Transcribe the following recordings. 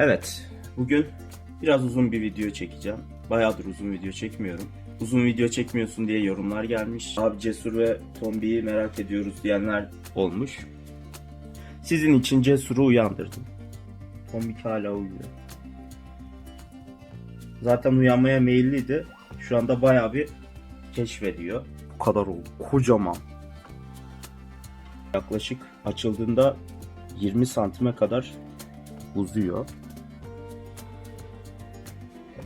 Evet, bugün biraz uzun bir video çekeceğim. Bayağıdır uzun video çekmiyorum. Uzun video çekmiyorsun diye yorumlar gelmiş. Abi Cesur ve Tombi'yi merak ediyoruz diyenler olmuş. Sizin için Cesur'u uyandırdım. Tombik hala uyuyor. Zaten uyanmaya meyilliydi. Şu anda bayağı bir keşfediyor. Bu kadar oldu. Kocaman. Yaklaşık açıldığında 20 santime kadar uzuyor.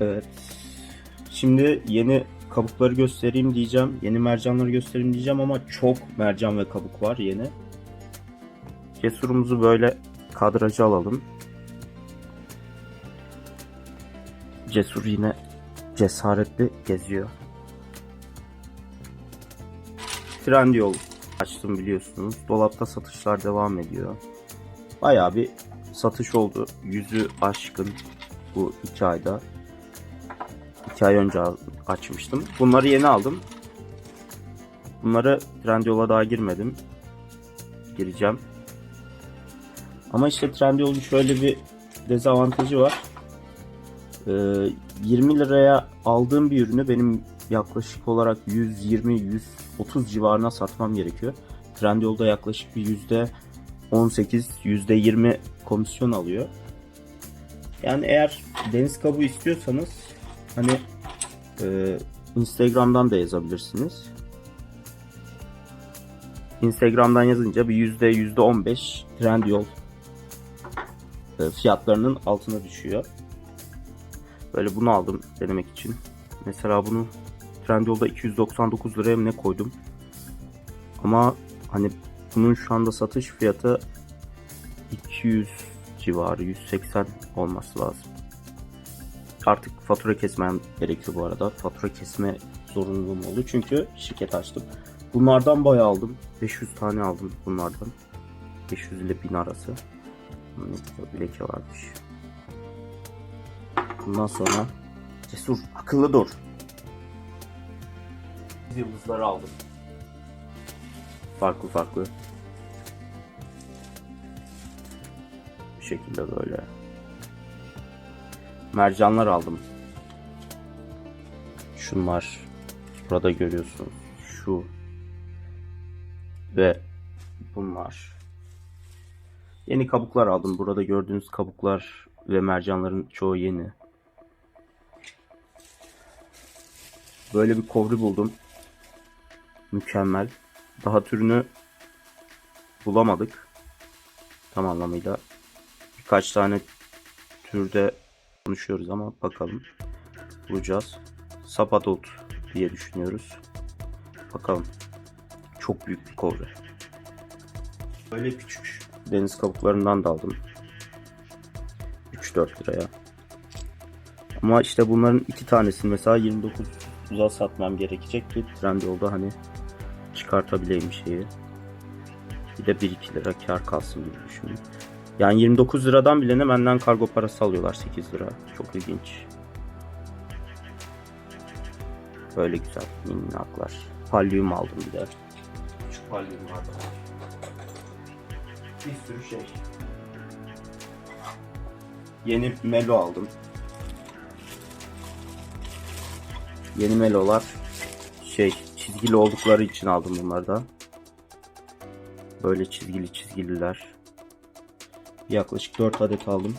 Evet. Şimdi yeni kabukları göstereyim diyeceğim. Yeni mercanları göstereyim diyeceğim ama çok mercan ve kabuk var yeni. Cesurumuzu böyle kadraja alalım. Cesur yine cesaretli geziyor. Trendyol açtım biliyorsunuz. Dolapta satışlar devam ediyor. Bayağı bir satış oldu. Yüzü aşkın bu iki ayda. İki ay önce açmıştım. Bunları yeni aldım. Bunları Trendyol'a daha girmedim. Gireceğim. Ama işte Trendyol'un şöyle bir dezavantajı var. Ee, 20 liraya aldığım bir ürünü benim yaklaşık olarak 120-130 civarına satmam gerekiyor. Trendyol'da yaklaşık bir yüzde 18 %20 komisyon alıyor. Yani eğer deniz kabuğu istiyorsanız hani e, Instagram'dan da yazabilirsiniz. Instagram'dan yazınca bir yüzde yüzde 15 Trendyol e, fiyatlarının altına düşüyor. Böyle bunu aldım denemek için. Mesela bunu Trendyol'da 299 liraya ne koydum. Ama hani bunun şu anda satış fiyatı 200 civarı 180 olması lazım. Artık fatura kesmem gerekiyor bu arada. Fatura kesme zorunluluğum oldu çünkü şirket açtım. Bunlardan bayağı aldım. 500 tane aldım bunlardan. 500 ile 1000 arası. Bir leke varmış. Bundan sonra cesur, akıllı dur. Yıldızları aldım. Farklı farklı. Bu şekilde böyle. Mercanlar aldım. Şunlar. Burada görüyorsunuz. Şu. Ve bunlar. Yeni kabuklar aldım. Burada gördüğünüz kabuklar ve mercanların çoğu yeni. Böyle bir kovri buldum. Mükemmel. Daha türünü bulamadık. Tam anlamıyla. Birkaç tane türde konuşuyoruz ama bakalım. Bulacağız. Sapadot diye düşünüyoruz. Bakalım. Çok büyük bir kovre. Böyle küçük deniz kabuklarından da aldım. 3-4 liraya. Ama işte bunların iki tanesini mesela 29 uza satmam gerekecek ki Trendyol'da hani çıkartabileyim şeyi. Bir de 1-2 lira kar kalsın gibi düşünün. Yani 29 liradan bilene benden kargo parası alıyorlar 8 lira. Çok ilginç. Böyle güzel minnaklar. Palyum aldım bir de. Şu palyumlardan. Bir sürü şey. Yeni melo aldım. Yeni melolar şey çizgili oldukları için aldım bunları da. Böyle çizgili çizgililer. Yaklaşık 4 adet aldım.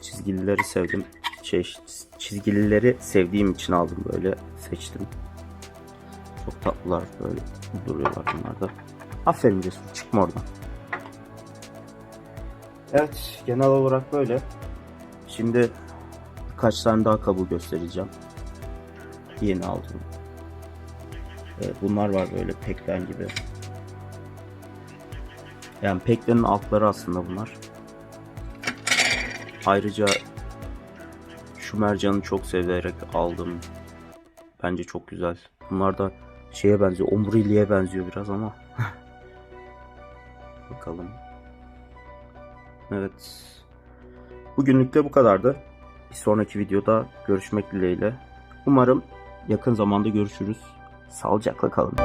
Çizgilileri sevdim. Şey, çizgilileri sevdiğim için aldım böyle seçtim. Çok tatlılar böyle duruyorlar bunlar da. Aferin Cesur çıkma oradan. Evet genel olarak böyle. Şimdi birkaç tane daha kabuğu göstereceğim. Yeni aldım. Bunlar var böyle peklen gibi. Yani peklenin altları aslında bunlar. Ayrıca şu mercanı çok severek aldım. Bence çok güzel. Bunlar da şeye benziyor. Omuriliğe benziyor biraz ama. Bakalım. Evet. Bugünlük de bu kadardı. Bir sonraki videoda görüşmek dileğiyle. Umarım yakın zamanda görüşürüz. Sağlıcakla kalın.